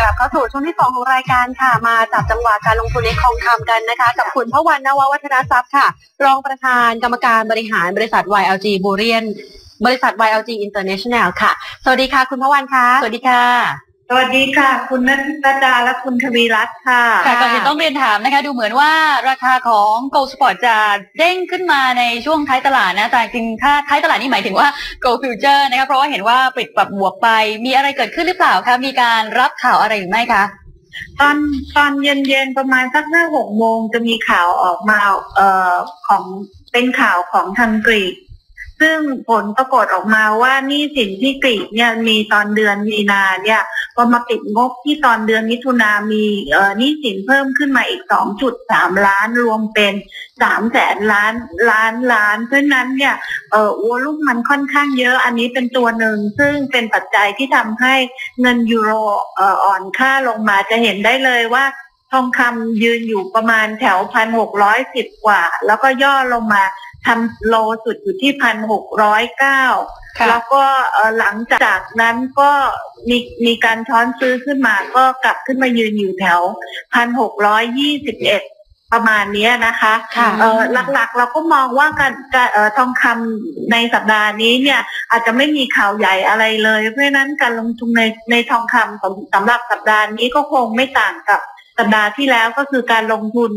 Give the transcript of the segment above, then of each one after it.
กลับเข้าสู่ช่วงที่สองของรายการค่ะ มาจับจังหวะการลงทุนในทองคำกันนะคะ กับคุณพระวันนววัฒนทรัพย์ค่ะ รองประธานกรรมการบริหารบริษัท YLG b u r i a n บริษัท YLG International ค่ะ สวัสดีค่ะ คุณพระวันค่ะสวัสดีค่ะ สวัสดีค่ะ คุณนัทดาและคุณทวีรัตน์ค่ะ ค่ะก่อนอื่นต้องเรียนถามนะคะ ดูเหมือนว่าราคาของ Gold Spot จะเด้งขึ้นมาในช่วงท้ายตลาดนะแต่จริงๆถ้าท้ายตลาดนี่หมายถึงว่า Gold Future นะคะเพราะว่าเห็นว่าปิดปรับบวกไป มีอะไรเกิดขึ้นหรือเปล่าคะมีการรับข่าวอะไรหรือไม่คะตอนตอนเย็นๆประมาณสักห้าหกโมงจะมีข่าวออกมาเอ่อของเป็นข่าวของทางกรีก ซึ่งผลปรากฏออกมาว่านี่สินที่กรีกเนี่ยมีตอนเดือนมีนาเนี่ยพอมาปิดงบที่ตอนเดือนมิถุนามีเอ่อนี่สินเพิ่มขึ้นมาอีกสองจุดสามล้านรวมเป็นสามแสนล้านล้านล้าน เพราะฉะนั้นเนี่ยเอ่อวอลุ่มมันค่อนข้างเยอะอันนี้เป็นตัวหนึ่ง ซึ่งเป็นปัจจัยที่ทำให้เงินยูโรเอ่ออ่อนค่าลงมาจะเห็นได้เลยว่าทองคำยืนอยู่ประมาณแถวพันหกร้อยสิบกว่า แล้วก็ย่อลงมา ทำโลสุดอยู่ที่พันหกร้อยเก้าค่ะแล้วก็เอ่อหลังจากนั้นก็มีมีการช้อนซื้อขึ้นมาก็กลับขึ้นมายืนอยู่แถวพันหกร้อยยี่สิบเอ็ดประมาณเนี้ยนะคะค่ะเอ่อหลักๆ เราก็มองว่าการการเอ่อทองคำในสัปดาห์นี้เนี่ย อาจจะไม่มีข่าวใหญ่อะไรเลย เพราะฉะนั้นการลงทุนในในทองคำสำสำหรับสัปดาห์นี้ก็คงไม่ต่างกับ สัปดาห์ที่แล้วก็คือการลงทุน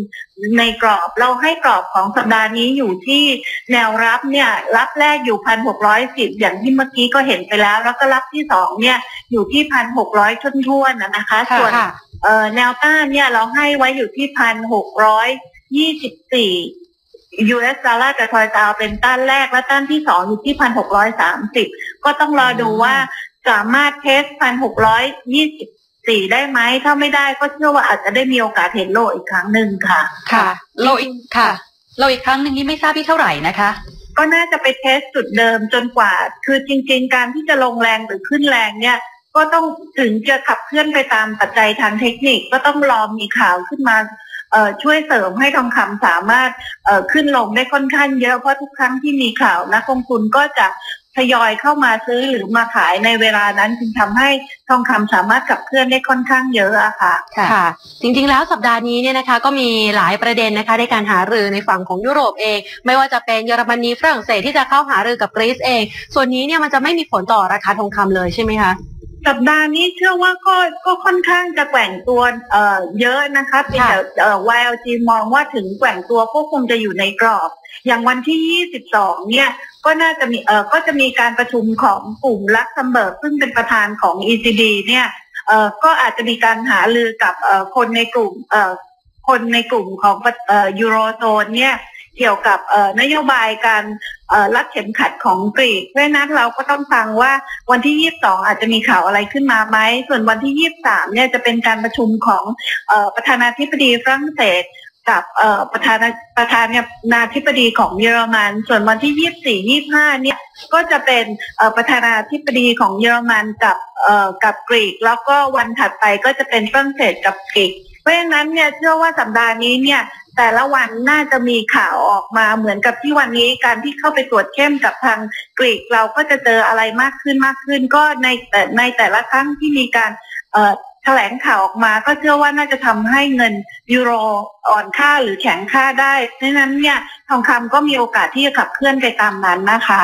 ในกรอบเราให้กรอบของสัปดาห์นี้อยู่ที่แนวรับเนี่ยรับแรกอยู่พันหกร้อยสิบอย่างที่เมื่อกี้ก็เห็นไปแล้ว แล้วก็รับที่สองเนี่ยอยู่ที่พันหกร้อยทุ่นๆนะนะคะ ส่วนค่ะเอ่อแนวต้านเนี่ยเราให้ไว้อยู่ที่พันหกร้อยยี่สิบสี่ US ดอลลาร์กับทอยดาวเป็นต้านแรกและต้านที่สองอยู่ที่พันหกร้อยสามสิบก็ต้องรอดูว่าสามารถเทสพันหกร้อยยี่สิบ สี่ได้ไหม ถ้าไม่ได้ก็เชื่อว่าอาจจะได้มีโอกาสเห็นโลอีกครั้งหนึ่งค่ะ ค่ะ โลอีกค่ะ โลอีกครั้งหนึ่งนี่ไม่ทราบที่เท่าไหร่นะคะ ก็น่าจะไปเทสจุดเดิมจนกว่า คือจริง ๆ การที่จะลงแรงหรือขึ้นแรงเนี่ย ก็ต้องถึงจะขับเคลื่อนไปตามปัจจัยทางเทคนิคก็ต้องรอมีข่าวขึ้นมาเอ่อช่วยเสริมให้ทองคำสามารถเอ่อขึ้นลงได้ค่อนข้างเยอะเพราะทุกครั้งที่มีข่าวนักลงทุนก็จะ ทยอยเข้ามาซื้อหรือมาขายในเวลานั้นจึงทำให้ทองคำสามารถขับเคลื่อนได้ค่อนข้างเยอะอะค่ะค่ะค่ะ จริงๆแล้วสัปดาห์นี้เนี่ยนะคะ ก็มีหลายประเด็นนะคะในการหารือในฝั่งของยุโรปเอง ไม่ว่าจะเป็นเยอรมนีฝรั่งเศสที่จะเข้าหารือกับกรีซเอง ส่วนนี้เนี่ยมันจะไม่มีผลต่อราคาทองคำเลยใช่ไหมคะสัปดาห์นี้เชื่อว่าก็ก็ค่อนข้างจะแกว่งตัวเอ่อเยอะนะคะเพียงแต่เอ่อ YLG มองว่าถึงแกว่งตัวก็คงจะอยู่ในกรอบ อย่างวันที่ 22 เนี่ย ก็น่าจะมีเอ่อก็จะมีการประชุมของกลุ่มลักเซมเบิร์กซึ่งเป็นประธานของ ECB เนี่ยเอ่อก็อาจจะมีการหารือกับเอ่อคนในกลุ่มเอ่อคนในกลุ่มของเอ่อยูโรโซนเนี่ยเกี่ยวกับเอ่อนโยบายการเอ่อรัดเข็มขัดของกรีกเพราะนั้นเราก็ต้องฟังว่าวันที่ 22 อาจจะมีข่าวอะไรขึ้นมาไหม ส่วนวันที่ 23 เนี่ยจะเป็นการประชุมของเออประธานาธิบดีฝรั่งเศส กับประธานประธานเนี่ยนาธิบดีของเยอรมัน ส่วนวันที่24 25เนี่ยก็จะเป็นประธานาธิบดีของเยอรมันกับกับกรีก แล้วก็วันถัดไปก็จะเป็นฝรั่งเศสกับกรีก เพราะฉะนั้นเนี่ยเชื่อว่าสัปดาห์นี้เนี่ยแต่ละวันน่าจะมีข่าวออกมาเหมือนกับที่วันนี้การที่เข้าไปตรวจเข้มกับทางกรีกเราก็จะเจออะไรมากขึ้นมากขึ้น ก็ในแต่ในแต่ละครั้งที่มีการ ถลงข่าวออกมาก็เชื่อว่าน่าจะทำให้เงินยูโรอ่อนค่าหรือแข็งค่าได้เพราะฉะนั้นเนี่ยทองคำก็มีโอกาสที่จะขับเคลื่อนไปตามนั้นนะคะ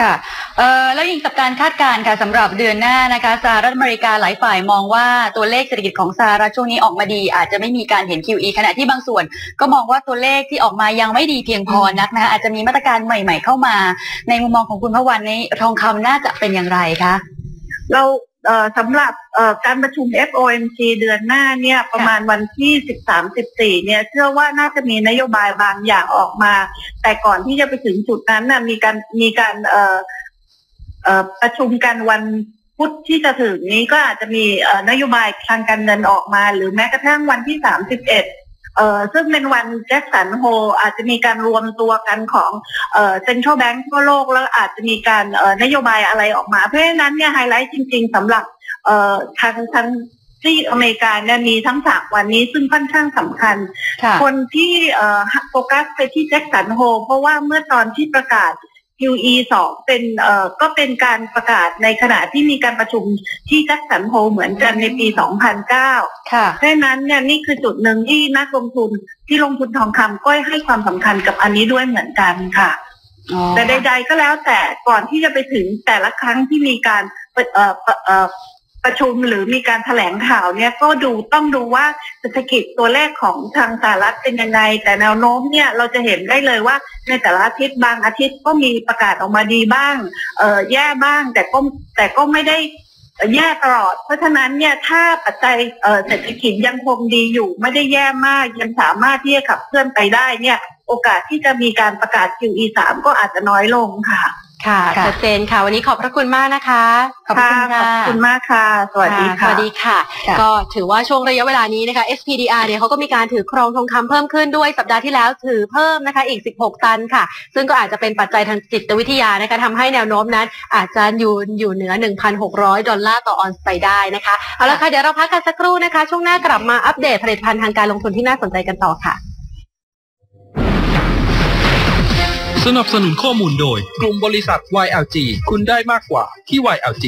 ค่ะเอ่อแล้วยิงกับการคาดการณ์ค่ะสำหรับเดือนหน้านะคะสหรัฐอเมริกาหลายฝ่ายมองว่าตัวเลขเศรษฐกิจของสหรัฐช่วงนี้ออกมาดี อาจจะไม่มีการเห็น QE ขณะที่บางส่วน ก็มองว่าตัวเลขที่ออกมายังไม่ดีเพียงพอนักนะคะอาจจะมีมาตรการใหม่ ๆ เข้ามา ในมุมมองของคุณพระวันนี้ทองคำน่าจะเป็นอย่างไรคะเรา สำหรับเอ่อการประชุม FOMC เดือนหน้าเนี่ยประมาณวันที่ 13-14 เนี่ยเชื่อว่าน่าจะมีนโยบายบางอย่างออกมา แต่ก่อนที่จะไปถึงจุดนั้นน่ะมีการมีการเอ่อเอ่อประชุมกันวันพุธที่จะถึงนี้ก็อาจจะมีเอ่อนโยบายทางการเงินออกมา หรือแม้กระทั่งวันที่ 31 เอ่อซึ่งเป็นวันแจ็คสันโฮอาจจะมีการรวมตัวกันของเอ่อเซ็นทรัลแบงก์ทั่วโลกแล้วอาจจะมีการเอ่อนโยบายอะไรออกมา เพราะฉะนั้นเนี่ยไฮไลท์จริง ๆสำหรับเอ่อทางทางที่อเมริกาเนี่ยมีทั้งสามวันนี้ซึ่งค่อนข้างสำคัญค่ะคนที่เอ่อโฟกัสไปที่แจ็คสันโฮเพราะว่าเมื่อตอนที่ประกาศ QE สองเป็นเอ่อก็เป็นการประกาศในขณะที่มีการประชุมที่แจ็คสันโฮเหมือนกันในปี 2009 ค่ะเพราะฉะนั้นเนี่ยนี่คือจุดหนึ่งที่นักลงทุนที่ลงทุนทองคำก็ให้ความสำคัญกับอันนี้ด้วยเหมือนกันค่ะอ๋อแต่ใดๆก็แล้วแต่ก่อนที่จะไปถึงแต่ละครั้งที่มีการ ประชุมหรือมีการแถลงข่าวเนี่ยก็ดูต้องดูว่าเศรษฐกิจตัวเลขของทางสหรัฐเป็นยังไง แต่แนวโน้มเนี่ยเราจะเห็นได้เลยว่าในแต่ละอาทิตย์บางอาทิตย์ก็มีประกาศออกมาดีบ้างเออแย่บ้างแต่ก็แต่ก็ไม่ได้แย่ตลอด เพราะฉะนั้นเนี่ยถ้าปัจจัยเศรษฐกิจยังคงดีอยู่ ไม่ได้แย่มากยังสามารถที่จะขับเคลื่อนไปได้เนี่ย โอกาสที่จะมีการประกาศ QE 3ก็อาจจะน้อยลงค่ะ ค่ะค่ะชัดเจนค่ะ วันนี้ขอบพระคุณมากนะคะ ขอบคุณขค่ะอบคุณมากค่ะ สวัสดีสค่ะวัสดีค่ะค่ะ ก็ถือว่าช่วงระยะเวลานี้นะคะ SPDR เนี่ยเขาก็มีการถือครองทองคำเพิ่มขึ้นด้วยสัปดาห์ที่แล้วถือเพิ่มนะคะ อีก 16 ตันค่ะ ซึ่งก็อาจจะเป็นปัจจัยทางจิตวิทยานะคะทำให้แนวโน้มนั้น อาจจะอยู่อยู่เหนือ 1,600 ดอลลาร์ต่อออนซ์ไปได้นะคะเอาละค่ะเดี๋ยวเราพักกันสักครู่นะคะ ช่วงหน้ากลับมาอัปเดตผลิตภัณฑ์ทางการลงทุนที่น่าสนใจกันต่อค่ะ สนับสนุนข้อมูลโดยกลุ่มบริษัท YLG คุณได้มากกว่าที่ YLG